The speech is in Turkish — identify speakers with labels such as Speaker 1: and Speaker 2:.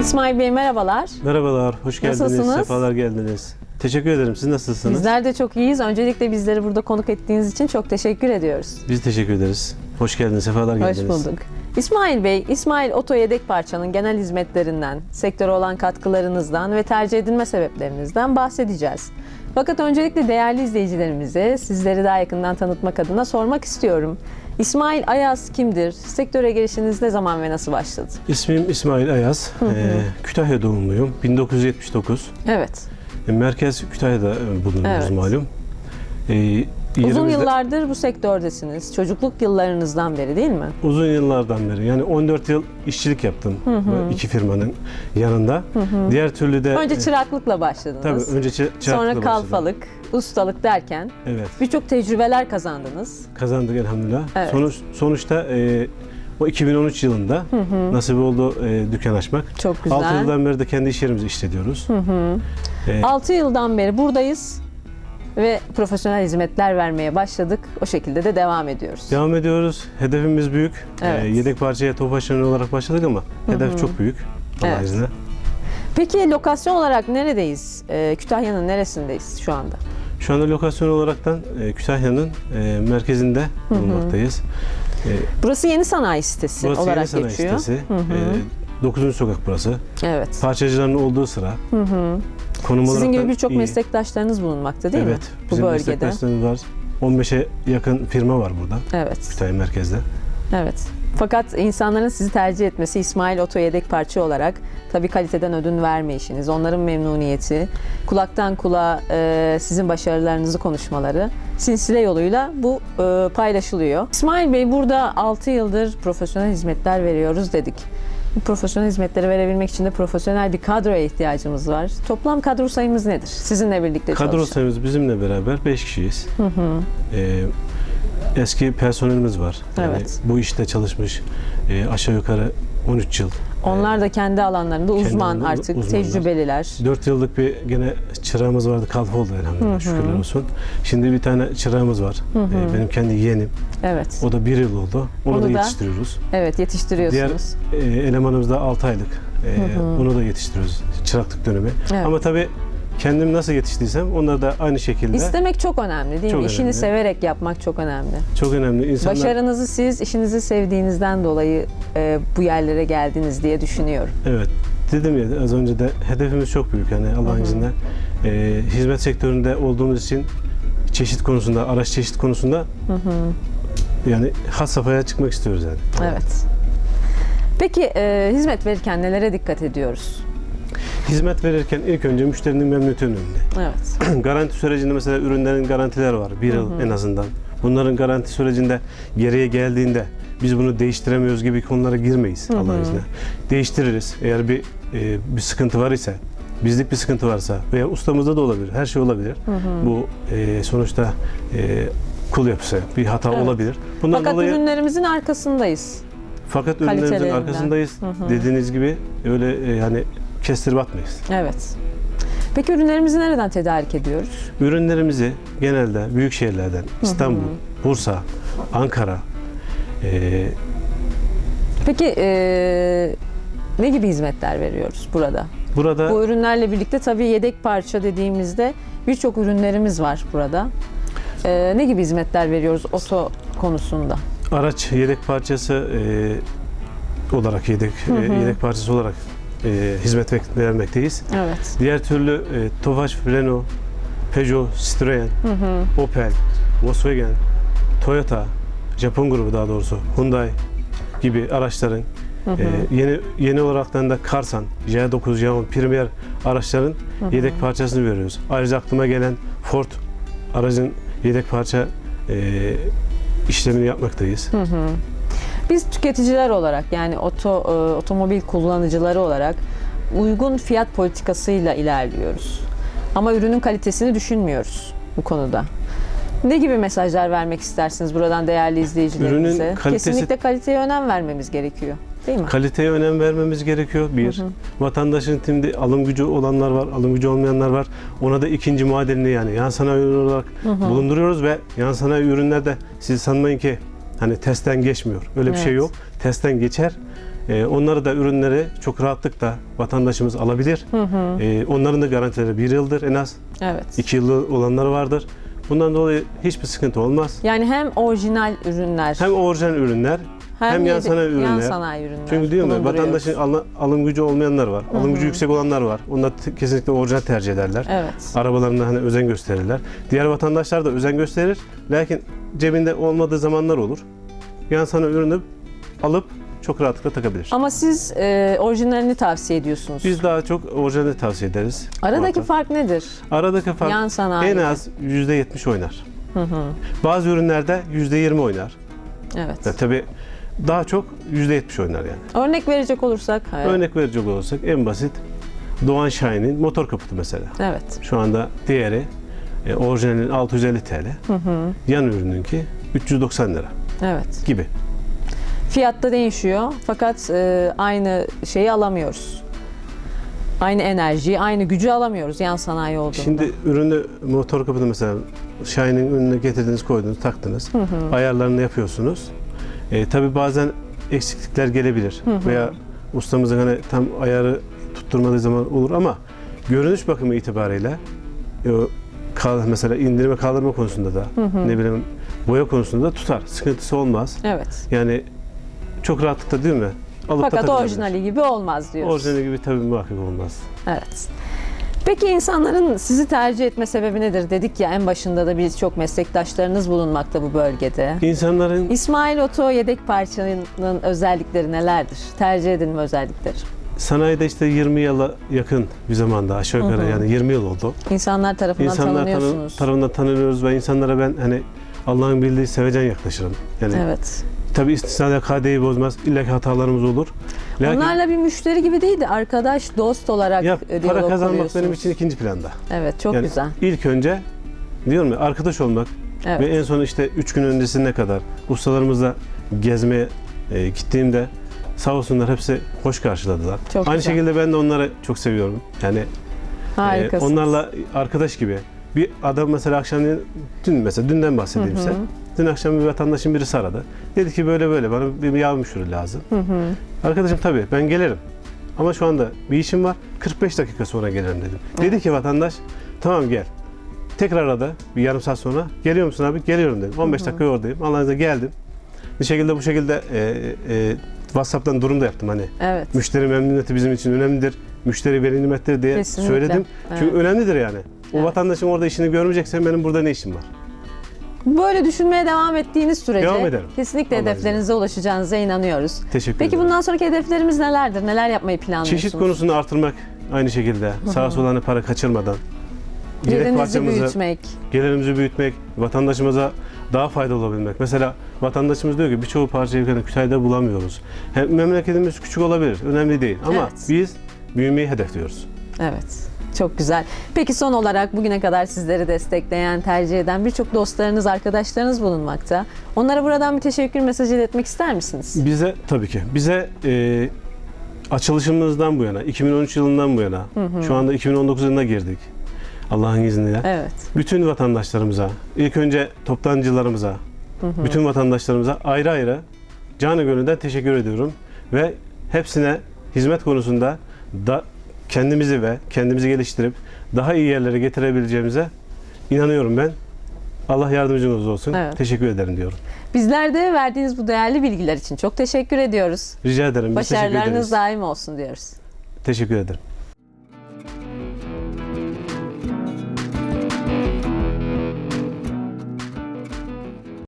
Speaker 1: İsmail Bey merhabalar.
Speaker 2: Merhabalar, hoş geldiniz,
Speaker 1: Nasılsınız?
Speaker 2: sefalar geldiniz. Teşekkür ederim, siz nasılsınız?
Speaker 1: Bizler de çok iyiyiz. Öncelikle bizleri burada konuk ettiğiniz için çok teşekkür ediyoruz.
Speaker 2: Biz teşekkür ederiz. Hoş geldiniz, sefalar
Speaker 1: Hoş
Speaker 2: geldiniz.
Speaker 1: bulduk. İsmail Bey, İsmail Oto Yedek Parça'nın genel hizmetlerinden, sektöre olan katkılarınızdan ve tercih edilme sebeplerinizden bahsedeceğiz. Fakat öncelikle değerli izleyicilerimize sizleri daha yakından tanıtmak adına sormak istiyorum. İsmail Ayaz kimdir? Sektöre girişiniz ne zaman ve nasıl başladı?
Speaker 2: İsmim İsmail Ayaz, Ee, Kütahya doğumluyum, 1979.
Speaker 1: Evet.
Speaker 2: E, Merkez Kütahya'da e, bulunuyoruz
Speaker 1: Evet.
Speaker 2: malum. Ee,
Speaker 1: Uzun
Speaker 2: yerimizde-
Speaker 1: yıllardır bu sektördesiniz. Çocukluk yıllarınızdan beri değil mi?
Speaker 2: Uzun yıllardan beri, yani 14 yıl işçilik yaptım bu iki firmanın yanında. Diğer türlü de...
Speaker 1: Önce
Speaker 2: e,
Speaker 1: çıraklıkla başladınız.
Speaker 2: Tabii, önce çı- çıraklıkla
Speaker 1: Sonra
Speaker 2: başladım.
Speaker 1: kalfalık, ustalık derken
Speaker 2: Evet,
Speaker 1: birçok tecrübeler kazandınız.
Speaker 2: kazandık elhamdülillah.
Speaker 1: Evet.
Speaker 2: Sonuç, sonuçta e, o 2013 yılında nasip oldu e, dükkan açmak.
Speaker 1: Çok güzel.
Speaker 2: 6 yıldan beri de kendi iş yerimizi işletiyoruz. Ee,
Speaker 1: 6 yıldan beri buradayız ve profesyonel hizmetler vermeye başladık. O şekilde de devam ediyoruz.
Speaker 2: devam ediyoruz. Hedefimiz büyük.
Speaker 1: Evet.
Speaker 2: Ee, yedek parçaya Tofaş'ın olarak başladık ama hedef çok büyük. Allah
Speaker 1: Evet.
Speaker 2: izniyle.
Speaker 1: Peki lokasyon olarak neredeyiz? Ee, Kütahya'nın neresindeyiz şu anda?
Speaker 2: Şu anda lokasyon olaraktan e, Kütahya'nın e, merkezinde bulunmaktayız. E,
Speaker 1: Burası yeni sanayi sitesi
Speaker 2: burası
Speaker 1: olarak
Speaker 2: yeni sanayi
Speaker 1: geçiyor.
Speaker 2: sitesi. E, 9. sokak burası.
Speaker 1: Evet.
Speaker 2: Parçacıların olduğu sıra. Konum
Speaker 1: Sizin gibi birçok meslektaşlarınız bulunmakta değil
Speaker 2: evet,
Speaker 1: mi? Bu
Speaker 2: bizim
Speaker 1: bölgede.
Speaker 2: meslektaşlarımız var. 15'e yakın firma var burada.
Speaker 1: Evet.
Speaker 2: Kütahya merkezde.
Speaker 1: Evet. Fakat insanların sizi tercih etmesi İsmail Oto yedek parça olarak tabii kaliteden ödün vermeyişiniz, onların memnuniyeti, kulaktan kulağa e, sizin başarılarınızı konuşmaları sinsile yoluyla bu e, paylaşılıyor. İsmail Bey burada 6 yıldır profesyonel hizmetler veriyoruz dedik. Profesyonel hizmetleri verebilmek için de profesyonel bir kadroya ihtiyacımız var. Toplam kadro sayımız nedir? Sizinle birlikte
Speaker 2: Kadro
Speaker 1: çalışan.
Speaker 2: sayımız bizimle beraber 5 kişiyiz. Ee, eski personelimiz var. Yani
Speaker 1: Evet.
Speaker 2: Bu işte çalışmış e, aşağı yukarı 13 yıl.
Speaker 1: Onlar da kendi alanlarında uzman
Speaker 2: alanında
Speaker 1: artık,
Speaker 2: uzmanlar.
Speaker 1: tecrübeliler.
Speaker 2: 4 yıllık bir gene çırağımız vardı. Kalfa oldu elhamdülillah şükürler olsun. Şimdi bir tane çırağımız var. Ee, benim kendi yeğenim.
Speaker 1: Evet.
Speaker 2: O da 1 yıl oldu. Onu,
Speaker 1: Onu
Speaker 2: da
Speaker 1: da
Speaker 2: yetiştiriyoruz.
Speaker 1: Evet yetiştiriyorsunuz.
Speaker 2: Diğer e, elemanımız da 6 aylık. E, Onu da yetiştiriyoruz. Çıraklık dönemi.
Speaker 1: Evet.
Speaker 2: Ama tabii kendim nasıl yetiştiysem onları da aynı şekilde.
Speaker 1: İstemek çok önemli değil
Speaker 2: Çok
Speaker 1: mi? İşini
Speaker 2: önemli.
Speaker 1: severek yapmak çok önemli.
Speaker 2: Çok önemli. İnsanlar
Speaker 1: Başarınızı siz işinizi sevdiğinizden dolayı e, bu yerlere geldiniz diye düşünüyorum.
Speaker 2: Evet. Dedim ya az önce de hedefimiz çok büyük yani Allah'ın izniyle. Ee, hizmet sektöründe olduğumuz için çeşit konusunda, araç çeşit konusunda yani has safhaya çıkmak istiyoruz yani.
Speaker 1: Evet. Peki e, hizmet verirken nelere dikkat ediyoruz?
Speaker 2: Hizmet verirken ilk önce müşterinin memnuniyeti önemli.
Speaker 1: Evet.
Speaker 2: Garanti sürecinde mesela ürünlerin garantileri var. Bir yıl en azından. Bunların garanti sürecinde geriye geldiğinde biz bunu değiştiremiyoruz gibi konulara girmeyiz Allah'ın izniyle. Değiştiririz. Eğer bir e, bir sıkıntı var ise, bizlik bir sıkıntı varsa veya ustamızda da olabilir. Her şey olabilir. Bu e, sonuçta e, kul yapısı bir hata
Speaker 1: Evet.
Speaker 2: olabilir. Bundan
Speaker 1: Fakat
Speaker 2: dolayı
Speaker 1: ürünlerimizin arkasındayız.
Speaker 2: fakat ürünlerimizin arkasındayız. Dediğiniz gibi öyle e, yani kestirip atmayız.
Speaker 1: Evet. Peki ürünlerimizi nereden tedarik ediyoruz?
Speaker 2: Ürünlerimizi genelde büyük şehirlerden İstanbul, Bursa, Ankara, e,
Speaker 1: Peki e, ne gibi hizmetler veriyoruz burada?
Speaker 2: burada
Speaker 1: Bu ürünlerle birlikte tabii yedek parça dediğimizde birçok ürünlerimiz var burada. E, ne gibi hizmetler veriyoruz oto konusunda?
Speaker 2: araç yedek parçası e, olarak yedek e, yedek parçası olarak e, hizmet vermekteyiz.
Speaker 1: Evet.
Speaker 2: Diğer türlü e, Tofaş, Renault, Peugeot, Citroen, Opel, Volkswagen, Toyota, Japon grubu daha doğrusu Hyundai gibi araçların e, yeni yeni olaraktan da Karsan, J9, J10, Premier araçların yedek parçasını veriyoruz. Ayrıca aklıma gelen Ford aracın yedek parça e, işlemini yapmaktayız.
Speaker 1: Biz tüketiciler olarak yani oto e, otomobil kullanıcıları olarak uygun fiyat politikasıyla ilerliyoruz. Ama ürünün kalitesini düşünmüyoruz bu konuda. Ne gibi mesajlar vermek istersiniz buradan değerli izleyicilerimize?
Speaker 2: Ürünün kalitesi-
Speaker 1: Kesinlikle kaliteye önem vermemiz gerekiyor. Değil mi?
Speaker 2: Kaliteye önem vermemiz gerekiyor. Bir, vatandaşın şimdi alım gücü olanlar var, alım gücü olmayanlar var. Ona da ikinci muadilini yani yan sanayi olarak bulunduruyoruz ve yan sanayi ürünlerde siz sanmayın ki hani testten geçmiyor. Öyle bir şey
Speaker 1: Evet.
Speaker 2: yok. Testten geçer. Ee, onları da ürünleri çok rahatlıkla vatandaşımız alabilir. Ee, onların da garantileri bir yıldır en az.
Speaker 1: Evet.
Speaker 2: iki yıllı olanları vardır. Bundan dolayı hiçbir sıkıntı olmaz.
Speaker 1: Yani hem orijinal ürünler
Speaker 2: Hem orijinal ürünler hem yan
Speaker 1: yedi-
Speaker 2: sanayi ürünler.
Speaker 1: yan sanayi ürünler
Speaker 2: Çünkü diyorum ya vatandaşın al- alım gücü olmayanlar var. Alım gücü yüksek olanlar var. Onlar kesinlikle orijinal tercih ederler.
Speaker 1: Evet.
Speaker 2: Arabalarına hani özen gösterirler. Diğer vatandaşlar da özen gösterir. Lakin cebinde olmadığı zamanlar olur. Yan sanayi ürünü alıp çok rahatlıkla takabilir.
Speaker 1: Ama siz e, orijinalini tavsiye ediyorsunuz.
Speaker 2: Biz daha çok orijinali tavsiye ederiz.
Speaker 1: Aradaki
Speaker 2: Marka.
Speaker 1: fark nedir?
Speaker 2: Aradaki fark
Speaker 1: Yan sanayi.
Speaker 2: en az %70 oynar. Bazı ürünlerde %20 oynar.
Speaker 1: Evet.
Speaker 2: Ya tabii daha çok %70 oynar yani.
Speaker 1: Örnek verecek olursak. evet.
Speaker 2: Örnek verecek olursak en basit Doğan Şahin'in motor kaputu mesela.
Speaker 1: Evet.
Speaker 2: Şu anda diğeri e, orijinalin 650 TL. Yan ürününki 390 lira
Speaker 1: Evet.
Speaker 2: gibi.
Speaker 1: Fiyatta değişiyor fakat e, aynı şeyi alamıyoruz. Aynı enerjiyi, aynı gücü alamıyoruz yan sanayi olduğunda.
Speaker 2: Şimdi ürünü motor kaputu mesela Şahin'in önüne getirdiniz, koydunuz, taktınız. Ayarlarını yapıyorsunuz. E, tabii bazen eksiklikler gelebilir. Veya ustamızın hani tam ayarı tutturmadığı zaman olur ama görünüş bakımı itibariyle e, kal- mesela indirme kaldırma konusunda da ne bileyim boya konusunda da tutar. Sıkıntısı olmaz.
Speaker 1: Evet.
Speaker 2: Yani çok rahatlıkla değil mi? Alıp
Speaker 1: Fakat orijinali gibi olmaz diyoruz.
Speaker 2: Orijinali gibi tabii muhakkak olmaz.
Speaker 1: Evet. Peki insanların sizi tercih etme sebebi nedir? Dedik ya en başında da birçok meslektaşlarınız bulunmakta bu bölgede.
Speaker 2: İnsanların
Speaker 1: İsmail Oto yedek parçanın özellikleri nelerdir? Tercih edilme özellikleri.
Speaker 2: Sanayide işte 20 yıla yakın bir zamanda aşağı yukarı yani 20 yıl oldu.
Speaker 1: İnsanlar tarafından
Speaker 2: İnsanlar tanı-
Speaker 1: tanınıyorsunuz.
Speaker 2: tarafından tanınıyoruz ve insanlara ben hani Allah'ın bildiği sevecen yaklaşırım. Yani
Speaker 1: Evet.
Speaker 2: tabii istisnada kadeyi bozmaz. İlla ki hatalarımız olur. Lakin
Speaker 1: Onlarla bir müşteri gibi değil de arkadaş, dost olarak
Speaker 2: ya,
Speaker 1: e,
Speaker 2: para kazanmak benim için ikinci planda.
Speaker 1: Evet, çok
Speaker 2: yani
Speaker 1: güzel.
Speaker 2: ilk önce diyorum ya arkadaş olmak
Speaker 1: Evet.
Speaker 2: ve en son işte 3 gün öncesine kadar ustalarımızla gezmeye e, gittiğimde sağ olsunlar hepsi hoş karşıladılar.
Speaker 1: Çok
Speaker 2: Aynı
Speaker 1: güzel.
Speaker 2: şekilde ben de onları çok seviyorum. Yani e,
Speaker 1: Harikasınız.
Speaker 2: onlarla arkadaş gibi. Bir adam mesela akşamleyin, dün mesela dünden bahsedeyim size. Dün akşam bir vatandaşın birisi aradı. Dedi ki böyle böyle bana bir yağ müşürü lazım. Arkadaşım tabii ben gelirim. Ama şu anda bir işim var. 45 dakika sonra gelirim dedim. Dedi ki vatandaş tamam gel. Tekrar aradı bir yarım saat sonra. Geliyor musun abi? Geliyorum dedim. 15 dakika oradayım. Allah'ın izniyle geldim. Bir şekilde bu şekilde e, e, WhatsApp'tan durum da yaptım hani.
Speaker 1: Evet.
Speaker 2: Müşteri memnuniyeti bizim için önemlidir. Müşteri veli nimettir diye
Speaker 1: Kesinlikle.
Speaker 2: söyledim. Çünkü
Speaker 1: Evet.
Speaker 2: önemlidir yani. O
Speaker 1: Evet.
Speaker 2: vatandaşın orada işini görmeyecekse benim burada ne işim var?
Speaker 1: Böyle düşünmeye devam ettiğiniz sürece
Speaker 2: Devam ederim.
Speaker 1: kesinlikle
Speaker 2: Allah'ın
Speaker 1: hedeflerinize ulaşacağınıza inanıyoruz.
Speaker 2: Teşekkür
Speaker 1: Peki
Speaker 2: ederim.
Speaker 1: bundan sonraki hedeflerimiz nelerdir? Neler yapmayı planlıyorsunuz?
Speaker 2: Çeşit konusunu artırmak aynı şekilde. Sağa sola hani para kaçırmadan. Parçamızı,
Speaker 1: büyütmek.
Speaker 2: gelirimizi büyütmek, vatandaşımıza daha faydalı olabilmek. Mesela vatandaşımız diyor ki birçoğu parçayı Kütahya'da bulamıyoruz. Hem memleketimiz küçük olabilir, önemli değil. Ama
Speaker 1: Evet.
Speaker 2: biz büyümeyi hedefliyoruz.
Speaker 1: Evet. Çok güzel. Peki son olarak bugüne kadar sizleri destekleyen, tercih eden birçok dostlarınız, arkadaşlarınız bulunmakta. Onlara buradan bir teşekkür mesajı iletmek ister misiniz?
Speaker 2: Bize tabii ki. Bize e, açılışımızdan bu yana, 2013 yılından bu yana, şu anda 2019 yılına girdik. Allah'ın izniyle.
Speaker 1: Evet.
Speaker 2: Bütün vatandaşlarımıza, ilk önce toptancılarımıza, bütün vatandaşlarımıza ayrı ayrı canı gönülden teşekkür ediyorum. Ve hepsine hizmet konusunda da kendimizi ve kendimizi geliştirip daha iyi yerlere getirebileceğimize inanıyorum ben. Allah yardımcınız olsun.
Speaker 1: Evet.
Speaker 2: Teşekkür ederim diyorum.
Speaker 1: Bizler de verdiğiniz bu değerli bilgiler için çok teşekkür ediyoruz.
Speaker 2: Rica ederim.
Speaker 1: Başarılarınız daim olsun diyoruz.
Speaker 2: Teşekkür ederim.